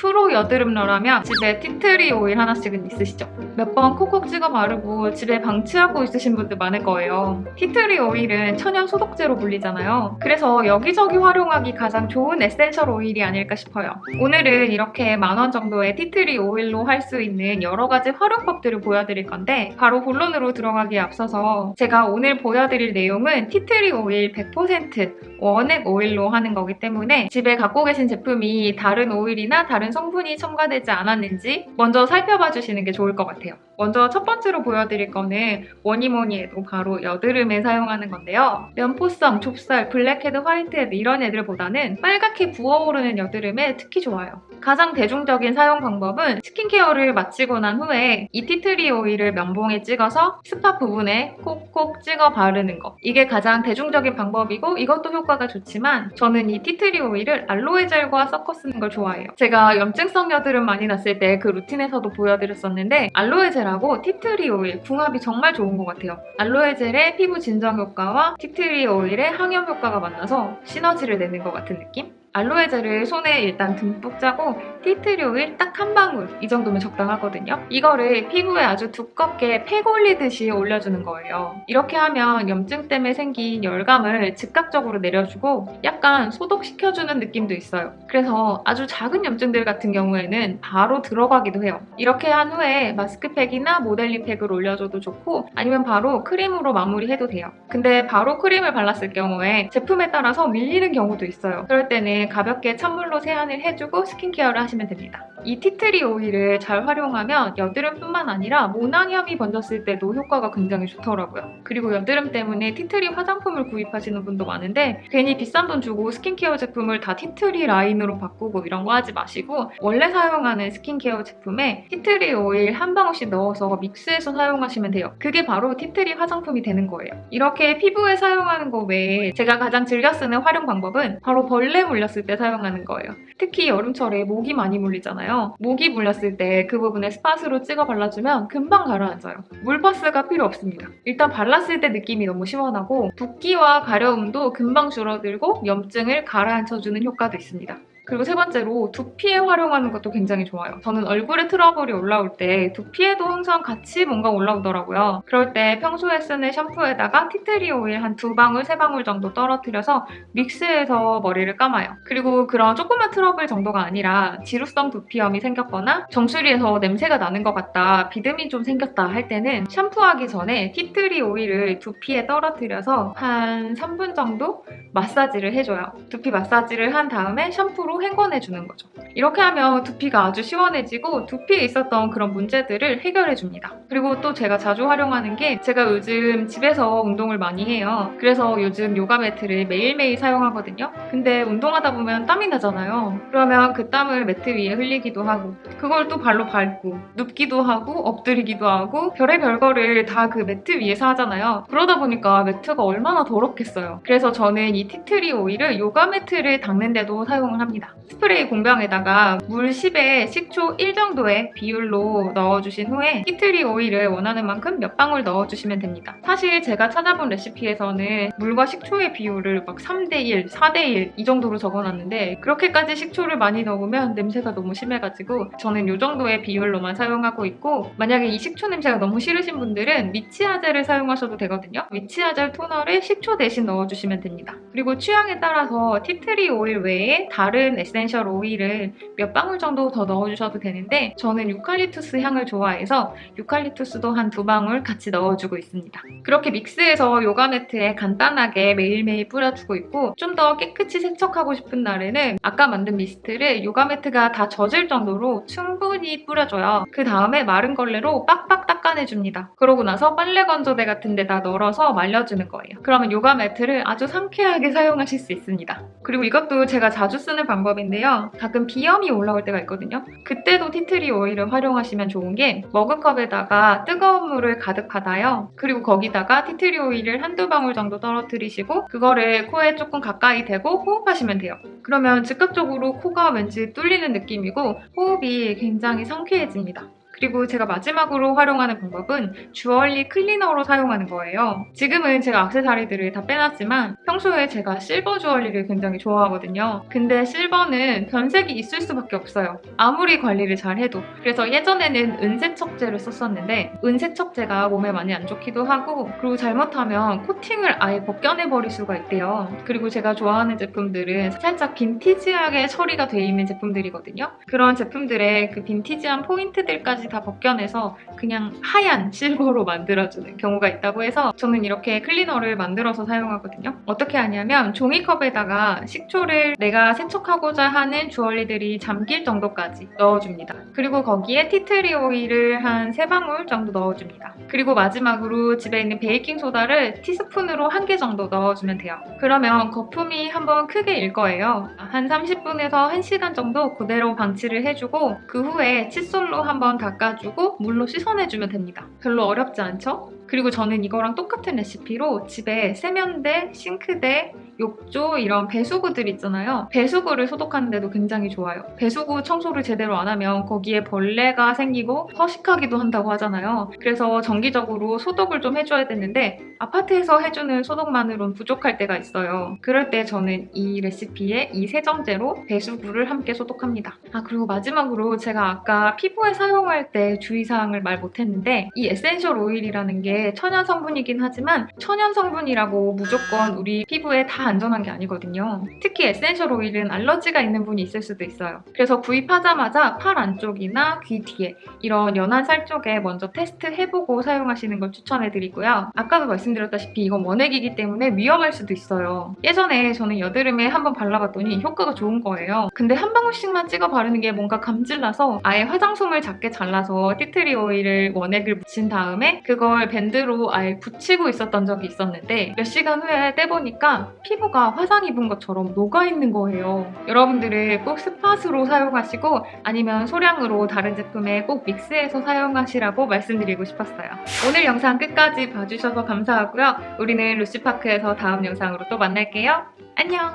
프로 여드름러라면 집에 티트리 오일 하나씩은 있으시죠? 몇 번 콕콕 찍어 바르고 집에 방치하고 있으신 분들 많을 거예요. 티트리 오일은 천연 소독제로 불리잖아요. 그래서 여기저기 활용하기 가장 좋은 에센셜 오일이 아닐까 싶어요. 오늘은 이렇게 만 원 정도의 티트리 오일로 할 수 있는 여러 가지 활용법들을 보여드릴 건데 바로 본론으로 들어가기에 앞서서 제가 오늘 보여드릴 내용은 티트리 오일 100% 원액 오일로 하는 거기 때문에 집에 갖고 계신 제품이 다른 오일이나 다른 성분이 첨가되지 않았는지 먼저 살펴봐 주시는 게 좋을 것 같아요. 먼저 첫 번째로 보여드릴 거는 뭐니 뭐니 해도 바로 여드름에 사용하는 건데요. 면포성, 좁쌀, 블랙헤드, 화이트헤드 이런 애들보다는 빨갛게 부어오르는 여드름에 특히 좋아요. 가장 대중적인 사용 방법은 스킨케어를 마치고 난 후에 이 티트리 오일을 면봉에 찍어서 스팟 부분에 콕콕 찍어 바르는 거. 이게 가장 대중적인 방법이고 이것도 효과가 좋지만 저는 이 티트리 오일을 알로에 젤과 섞어 쓰는 걸 좋아해요. 제가 염증성 여드름 많이 났을 때 그 루틴에서도 보여드렸었는데 에 젤하고 티트리 오일 궁합이 정말 좋은 것 같아요. 알로에 젤의 피부 진정 효과와 티트리 오일의 항염 효과가 만나서 시너지를 내는 것 같은 느낌? 알로에 젤을 손에 일단 듬뿍 짜고 티트리 오일 딱 한 방울 이 정도면 적당하거든요. 이거를 피부에 아주 두껍게 팩 올리듯이 올려주는 거예요. 이렇게 하면 염증 때문에 생긴 열감을 즉각적으로 내려주고 약간 소독시켜주는 느낌도 있어요. 그래서 아주 작은 염증들 같은 경우에는 바로 들어가기도 해요. 이렇게 한 후에 마스크팩이나 모델링 팩을 올려줘도 좋고 아니면 바로 크림으로 마무리해도 돼요. 근데 바로 크림을 발랐을 경우에 제품에 따라서 밀리는 경우도 있어요. 그럴 때는 가볍게 찬물로 세안을 해주고 스킨케어를 하시면 됩니다. 이 티트리 오일을 잘 활용하면 여드름뿐만 아니라 모낭염이 번졌을 때도 효과가 굉장히 좋더라고요. 그리고 여드름 때문에 티트리 화장품을 구입하시는 분도 많은데 괜히 비싼 돈 주고 스킨케어 제품을 다 티트리 라인으로 바꾸고 이런 거 하지 마시고 원래 사용하는 스킨케어 제품에 티트리 오일 한 방울씩 넣어서 믹스해서 사용하시면 돼요. 그게 바로 티트리 화장품이 되는 거예요. 이렇게 피부에 사용하는 거 외에 제가 가장 즐겨 쓰는 활용 방법은 바로 벌레 물 렸을 때 사용하는 거예요. 특히 여름철에 모기 많이 물리잖아요. 모기 물렸을 때 그 부분에 스팟으로 찍어 발라주면 금방 가라앉아요. 물파스가 필요 없습니다. 일단 발랐을 때 느낌이 너무 시원하고 붓기와 가려움도 금방 줄어들고 염증을 가라앉혀주는 효과도 있습니다. 그리고 세 번째로 두피에 활용하는 것도 굉장히 좋아요. 저는 얼굴에 트러블이 올라올 때 두피에도 항상 같이 뭔가 올라오더라고요. 그럴 때 평소에 쓰는 샴푸에다가 티트리 오일 한 두 방울, 세 방울 정도 떨어뜨려서 믹스해서 머리를 감아요. 그리고 그런 조그만 트러블 정도가 아니라 지루성 두피염이 생겼거나 정수리에서 냄새가 나는 것 같다, 비듬이 좀 생겼다 할 때는 샴푸하기 전에 티트리 오일을 두피에 떨어뜨려서 한 3분 정도 마사지를 해줘요. 두피 마사지를 한 다음에 샴푸로 헹궈내 주는 거죠. 이렇게 하면 두피가 아주 시원해지고 두피에 있었던 그런 문제들을 해결해 줍니다. 그리고 또 제가 자주 활용하는 게 제가 요즘 집에서 운동을 많이 해요. 그래서 요즘 요가 매트를 매일매일 사용하거든요. 근데 운동하다 보면 땀이 나잖아요. 그러면 그 땀을 매트 위에 흘리기도 하고 그걸 또 발로 밟고 눕기도 하고 엎드리기도 하고 별의별 거를 다 그 매트 위에서 하잖아요. 그러다 보니까 매트가 얼마나 더럽겠어요. 그래서 저는 이 티트리 오일을 요가 매트를 닦는데도 사용을 합니다. 스프레이 공병에다가 물 10에 식초 1 정도의 비율로 넣어주신 후에 티트리 오일을 원하는 만큼 몇 방울 넣어주시면 됩니다. 사실 제가 찾아본 레시피에서는 물과 식초의 비율을 막 3대1, 4대1 이 정도로 적어놨는데 그렇게까지 식초를 많이 넣으면 냄새가 너무 심해가지고 저는 이 정도의 비율로만 사용하고 있고 만약에 이 식초 냄새가 너무 싫으신 분들은 미치아젤을 사용하셔도 되거든요. 미치아젤 토너를 식초 대신 넣어주시면 됩니다. 그리고 취향에 따라서 티트리 오일 외에 다른 에센셜 오일을 몇 방울 정도 더 넣어주셔도 되는데 저는 유칼립투스 향을 좋아해서 유칼립투스도 한 두 방울 같이 넣어주고 있습니다. 그렇게 믹스해서 요가 매트에 간단하게 매일매일 뿌려주고 있고 좀 더 깨끗이 세척하고 싶은 날에는 아까 만든 미스트를 요가 매트가 다 젖을 정도로 충분히 뿌려줘요. 그 다음에 마른 걸레로 빡빡 닦아내줍니다. 그러고 나서 빨래 건조대 같은 데다 널어서 말려주는 거예요. 그러면 요가 매트를 아주 상쾌하게 사용하실 수 있습니다. 그리고 이것도 제가 자주 쓰는 방법 인데요. 가끔 비염이 올라올 때가 있거든요. 그때도 티트리 오일을 활용하시면 좋은 게 머그컵에다가 뜨거운 물을 가득 받아요. 그리고 거기다가 티트리 오일을 한두 방울 정도 떨어뜨리시고 그거를 코에 조금 가까이 대고 호흡하시면 돼요. 그러면 즉각적으로 코가 왠지 뚫리는 느낌이고 호흡이 굉장히 상쾌해집니다. 그리고 제가 마지막으로 활용하는 방법은 주얼리 클리너로 사용하는 거예요. 지금은 제가 악세사리들을 다 빼놨지만 평소에 제가 실버 주얼리를 굉장히 좋아하거든요. 근데 실버는 변색이 있을 수밖에 없어요. 아무리 관리를 잘 해도. 그래서 예전에는 은세척제를 썼었는데 은세척제가 몸에 많이 안 좋기도 하고 그리고 잘못하면 코팅을 아예 벗겨내 버릴 수가 있대요. 그리고 제가 좋아하는 제품들은 살짝 빈티지하게 처리가 돼 있는 제품들이거든요. 그런 제품들의 그 빈티지한 포인트들까지 다 벗겨내서 그냥 하얀 실버로 만들어주는 경우가 있다고 해서 저는 이렇게 클리너를 만들어서 사용하거든요. 어떻게 하냐면 종이컵에다가 식초를 내가 세척하고자 하는 주얼리들이 잠길 정도까지 넣어줍니다. 그리고 거기에 티트리 오일을 한 3방울 정도 넣어줍니다. 그리고 마지막으로 집에 있는 베이킹 소다를 티스푼으로 한 개 정도 넣어주면 돼요. 그러면 거품이 한번 크게 일 거예요. 한 30분에서 1시간 정도 그대로 방치를 해주고 그 후에 칫솔로 한번 닦아 주고 물로 씻어내주면 됩니다. 별로 어렵지 않죠? 그리고 저는 이거랑 똑같은 레시피로 집에 세면대, 싱크대, 욕조 이런 배수구들 있잖아요. 배수구를 소독하는데도 굉장히 좋아요. 배수구 청소를 제대로 안 하면 거기에 벌레가 생기고 허식하기도 한다고 하잖아요. 그래서 정기적으로 소독을 좀 해줘야 되는데 아파트에서 해주는 소독만으로는 부족할 때가 있어요. 그럴 때 저는 이 레시피에 이 세정제로 배수구를 함께 소독합니다. 아 그리고 마지막으로 제가 아까 피부에 사용할 때 주의사항을 말 못했는데 이 에센셜 오일이라는 게 천연 성분이긴 하지만 천연 성분이라고 무조건 우리 피부에 다 안전한 게 아니거든요. 특히 에센셜 오일은 알러지가 있는 분이 있을 수도 있어요. 그래서 구입하자마자 팔 안쪽이나 귀 뒤에 이런 연한 살 쪽에 먼저 테스트 해보고 사용하시는 걸 추천해드리고요. 아까도 말씀드렸다시피 이건 원액이기 때문에 위험할 수도 있어요. 예전에 저는 여드름에 한번 발라봤더니 효과가 좋은 거예요. 근데 한 방울씩만 찍어 바르는 게 뭔가 감질나서 아예 화장솜을 작게 잘라서 티트리 오일을 원액을 묻힌 다음에 그걸 밴드로 아예 붙이고 있었던 적이 있었는데 몇 시간 후에 떼보니까 피부가 화상 입은 것처럼 녹아있는 거예요. 여러분들은 꼭 스팟으로 사용하시고 아니면 소량으로 다른 제품에 꼭 믹스해서 사용하시라고 말씀드리고 싶었어요. 오늘 영상 끝까지 봐주셔서 감사하고요. 우리는 루시파크에서 다음 영상으로 또 만날게요. 안녕!